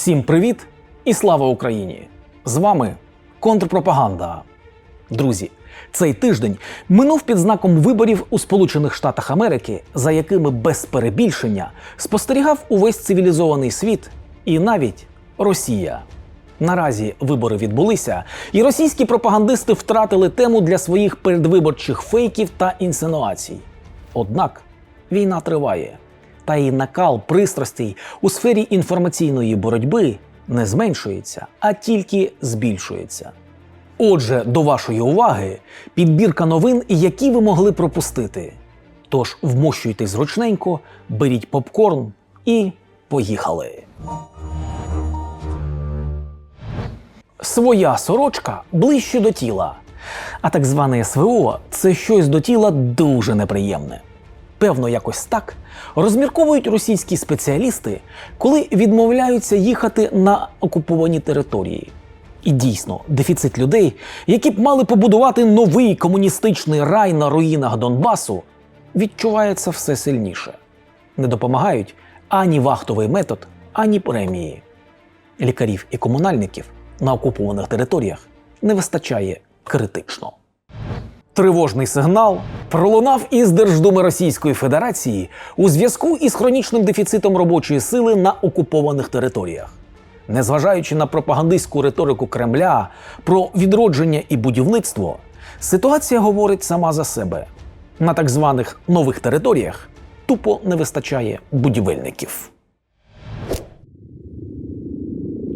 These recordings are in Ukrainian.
Всім привіт і слава Україні! З вами контрпропаганда. Друзі, цей тиждень минув під знаком виборів у Сполучених Штатах Америки, за якими без перебільшення спостерігав увесь цивілізований світ і навіть Росія. Наразі вибори відбулися, і російські пропагандисти втратили тему для своїх передвиборчих фейків та інсинуацій. Однак війна триває, та і накал пристрастей у сфері інформаційної боротьби не зменшується, а тільки збільшується. Отже, до вашої уваги підбірка новин, які ви могли пропустити. Тож вмощуйтесь зручненько, беріть попкорн і поїхали. Своя сорочка ближче до тіла. А так зване СВО це щось до тіла дуже неприємне. Певно, якось так розмірковують російські спеціалісти, коли відмовляються їхати на окуповані території. І дійсно, дефіцит людей, які б мали побудувати новий комуністичний рай на руїнах Донбасу, відчувається все сильніше. Не допомагають ані вахтовий метод, ані премії. Лікарів і комунальників на окупованих територіях не вистачає критично. Тривожний сигнал пролунав із Держдуми Російської Федерації у зв'язку із хронічним дефіцитом робочої сили на окупованих територіях. Незважаючи на пропагандистську риторику Кремля про відродження і будівництво, ситуація говорить сама за себе. На так званих нових територіях тупо не вистачає будівельників.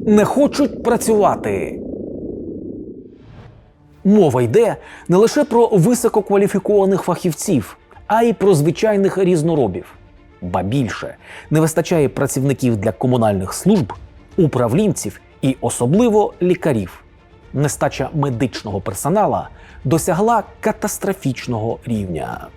Не хочуть працювати. Мова йде не лише про висококваліфікованих фахівців, а й про звичайних різноробів. Ба більше не вистачає працівників для комунальних служб, управлінців і особливо лікарів. Нестача медичного персонала досягла катастрофічного рівня.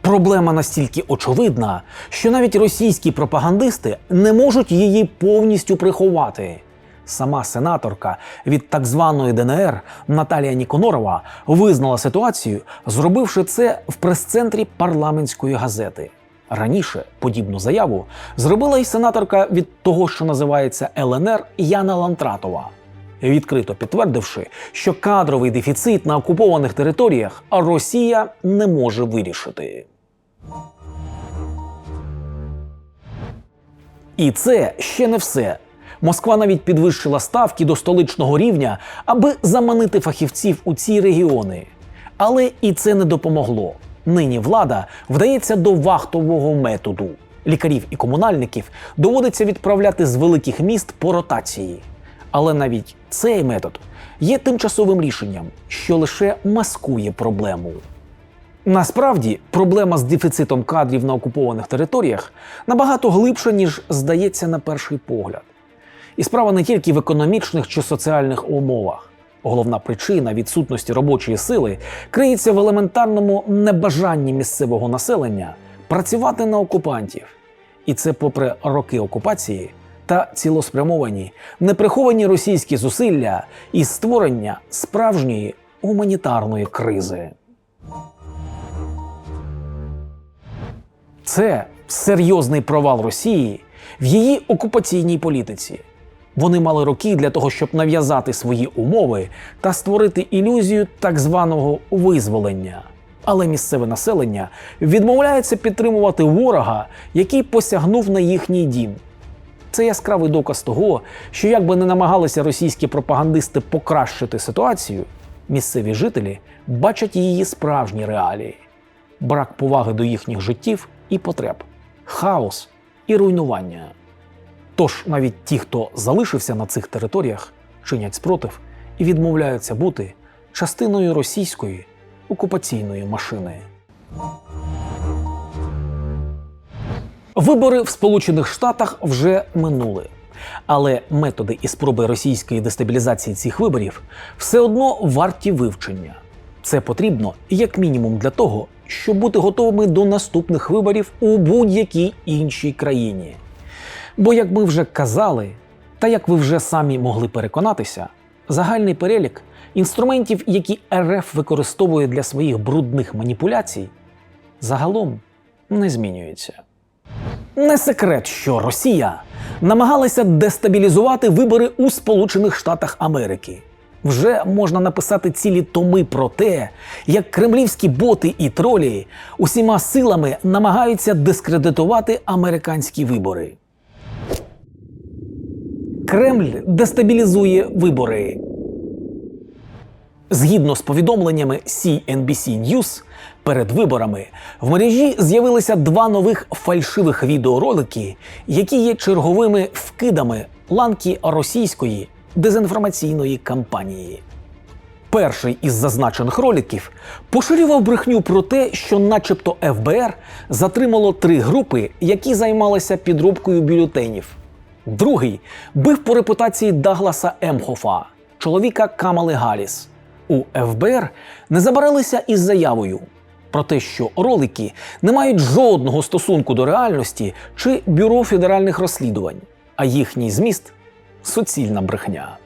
Проблема настільки очевидна, що навіть російські пропагандисти не можуть її повністю приховати. Сама сенаторка від так званої ДНР Наталія Ніконорова визнала ситуацію, зробивши це в прес-центрі парламентської газети. Раніше подібну заяву зробила й сенаторка від того, що називається ЛНР Яна Лантратова, відкрито підтвердивши, що кадровий дефіцит на окупованих територіях Росія не може вирішити. І це ще не все. Москва навіть підвищила ставки до столичного рівня, аби заманити фахівців у ці регіони. Але і це не допомогло. Нині влада вдається до вахтового методу. Лікарів і комунальників доводиться відправляти з великих міст по ротації. Але навіть цей метод є тимчасовим рішенням, що лише маскує проблему. Насправді проблема з дефіцитом кадрів на окупованих територіях набагато глибша, ніж здається на перший погляд. І справа не тільки в економічних чи соціальних умовах. Головна причина відсутності робочої сили криється в елементарному небажанні місцевого населення працювати на окупантів. І це попри роки окупації та цілоспрямовані неприховані російські зусилля із створення справжньої гуманітарної кризи. Це серйозний провал Росії в її окупаційній політиці. Вони мали роки для того, щоб нав'язати свої умови та створити ілюзію так званого визволення. Але місцеве населення відмовляється підтримувати ворога, який посягнув на їхній дім. Це яскравий доказ того, що як би не намагалися російські пропагандисти покращити ситуацію, місцеві жителі бачать її справжні реалії: брак поваги до їхніх життів і потреб, хаос і руйнування. Тож навіть ті, хто залишився на цих територіях, чинять спротив і відмовляються бути частиною російської окупаційної машини. Вибори в Сполучених Штатах вже минули. Але методи і спроби російської дестабілізації цих виборів все одно варті вивчення. Це потрібно як мінімум для того, щоб бути готовими до наступних виборів у будь-якій іншій країні. Бо, як ми вже казали, та як ви вже самі могли переконатися, загальний перелік інструментів, які РФ використовує для своїх брудних маніпуляцій, загалом не змінюється. Не секрет, що Росія намагалася дестабілізувати вибори у Сполучених Штатах Америки. Вже можна написати цілі томи про те, як кремлівські боти і тролі усіма силами намагаються дискредитувати американські вибори. Кремль дестабілізує вибори. Згідно з повідомленнями CNBC News, перед виборами в мережі з'явилися два нових фальшивих відеоролики, які є черговими вкидами ланки російської дезінформаційної кампанії. Перший із зазначених роликів поширював брехню про те, що, начебто, ФБР затримало три групи, які займалися підробкою бюлетенів. Другий бив по репутації Дагласа Емхофа, чоловіка Камали Галіс. У ФБР не забарилися із заявою про те, що ролики не мають жодного стосунку до реальності чи бюро федеральних розслідувань, а їхній зміст суцільна брехня.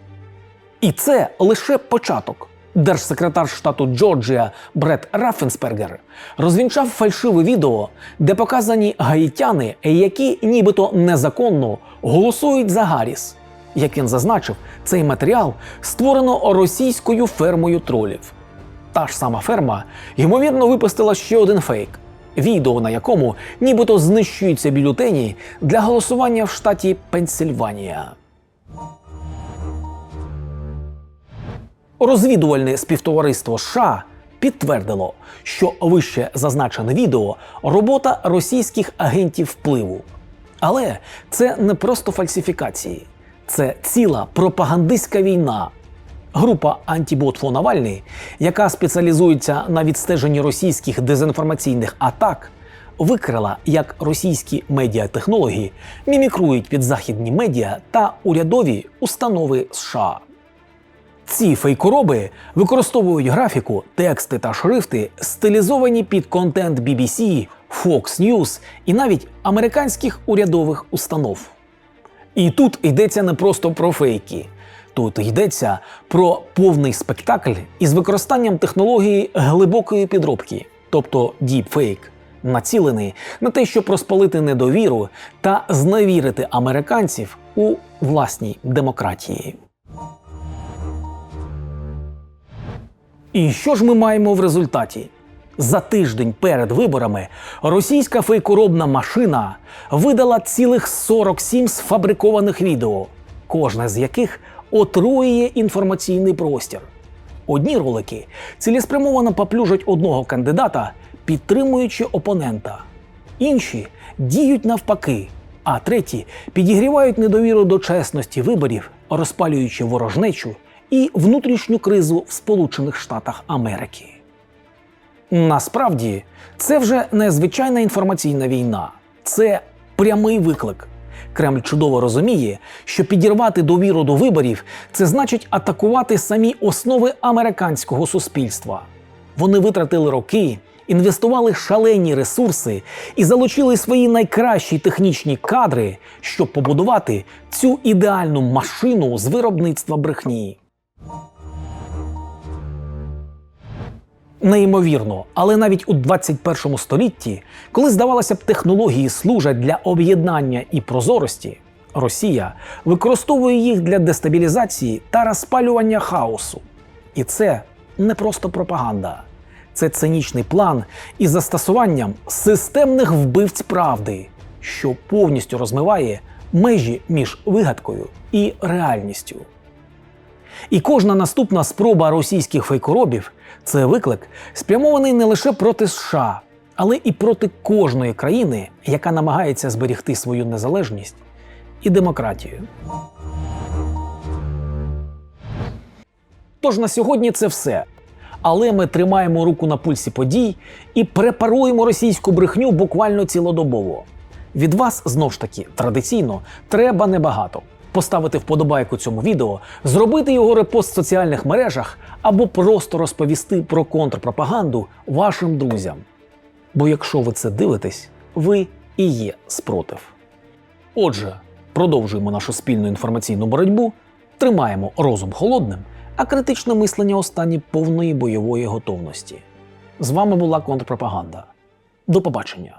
І це лише початок. Держсекретар штату Джорджія Бред Раффенспергер розвінчав фальшиве відео, де показані гаїтяни, які нібито незаконно голосують за Гарріс. Як він зазначив, цей матеріал створено російською фермою тролів. Та ж сама ферма, ймовірно, випустила ще один фейк відео, на якому нібито знищуються бюлетені для голосування в штаті Пенсильванія. Розвідувальне співтовариство США підтвердило, що вище зазначене відео робота російських агентів впливу. Але це не просто фальсифікації, це ціла пропагандистська війна. Група антибот Навальний, яка спеціалізується на відстеженні російських дезінформаційних атак, викрила, як російські медіатехнологи мімікрують під західні медіа та урядові установи США. Ці фейкороби використовують графіку, тексти та шрифти, стилізовані під контент BBC, Fox News і навіть американських урядових установ. І тут йдеться не просто про фейки. Тут йдеться про повний спектакль із використанням технології глибокої підробки, тобто deepfake, націлений на те, щоб розпалити недовіру та зневірити американців у власній демократії. І що ж ми маємо в результаті? За тиждень перед виборами російська фейкоробна машина видала цілих 47 сфабрикованих відео, кожне з яких отруює інформаційний простір. Одні ролики цілеспрямовано поплюжать одного кандидата, підтримуючи опонента, інші діють навпаки, а треті підігрівають недовіру до чесності виборів, розпалюючи ворожнечу і внутрішню кризу в Сполучених Штатах Америки. Насправді, це вже не звичайна інформаційна війна, це прямий виклик. Кремль чудово розуміє, що підірвати довіру до виборів це значить атакувати самі основи американського суспільства. Вони витратили роки, інвестували шалені ресурси і залучили свої найкращі технічні кадри, щоб побудувати цю ідеальну машину з виробництва брехні. Неймовірно, але навіть у 21 столітті, коли здавалося б, технології служать для об'єднання і прозорості, Росія використовує їх для дестабілізації та розпалювання хаосу. І це не просто пропаганда, це цинічний план із застосуванням системних вбивць правди, що повністю розмиває межі між вигадкою і реальністю. І кожна наступна спроба російських фейкоробів це виклик, спрямований не лише проти США, але і проти кожної країни, яка намагається зберегти свою незалежність і демократію. Тож на сьогодні це все. Але ми тримаємо руку на пульсі подій і препаруємо російську брехню буквально цілодобово. Від вас знов ж таки традиційно треба небагато. Поставити вподобайку цьому відео, зробити його репост в соціальних мережах або просто розповісти про контрпропаганду вашим друзям. Бо якщо ви це дивитесь, ви і є спротив. Отже, продовжуємо нашу спільну інформаційну боротьбу, тримаємо розум холодним, а критичне мислення у стані повної бойової готовності. З вами була контрпропаганда. До побачення!